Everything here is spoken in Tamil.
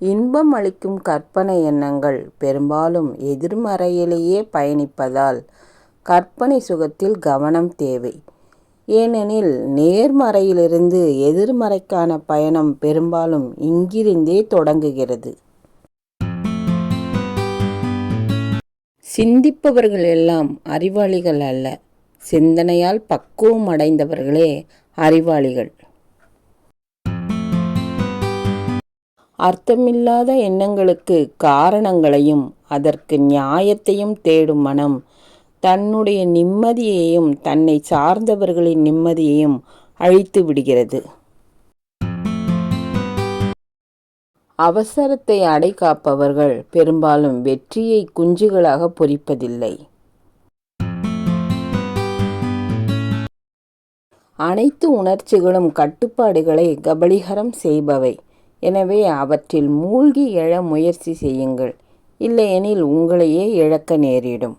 இன்பம் அளிக்கும் கற்பனை எண்ணங்கள் பெரும்பாலும் எதிர்மறையிலேயே பயணிப்பதால் கற்பனை சுகத்தில் கவனம் தேவை. ஏனெனில் நேர்மறையிலிருந்து எதிர்மறைக்கான பயணம் பெரும்பாலும் இங்கிருந்தே தொடங்குகிறது. சிந்திப்பவர்கள் எல்லாம் அறிவாளிகள் அல்ல. சிந்தனையால் பக்குவம் அடைந்தவர்களே அறிவாளிகள். அர்த்தமில்லாத எண்ணங்களுக்குக் காரணங்களையும் அதற்கு நியாயத்தையும் தேடும் மனம் தன்னுடைய நிம்மதியையும் தன்னை சார்ந்தவர்களின் நிம்மதியையும் அழித்துவிடுகிறது. அவசரத்தை அடைக்காப்பவர்கள் பெரும்பாலும் வெற்றியைக் குஞ்சுகளாகப் பொறிப்பதில்லை அனைத்து உணர்ச்சிகளும் கட்டுப்பாடுகளை கபலிகரம் செய்பவை. எனவே அவற்றில் மூழ்கி எழ முயற்சி செய்யுங்கள். இல்லையெனில் உங்களையே இழக்க நேரிடும்.